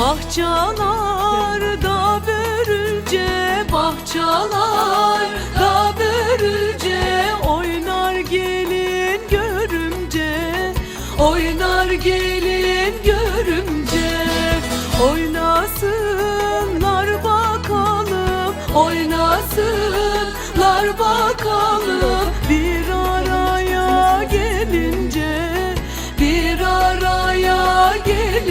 Bahçalarda börülce, bahçalarda börülce Oynar gelin görümce, oynar gelin görümce. Oynasınlar bakalım, oynasınlar bakalım. Bir araya gelince, bir araya gelince.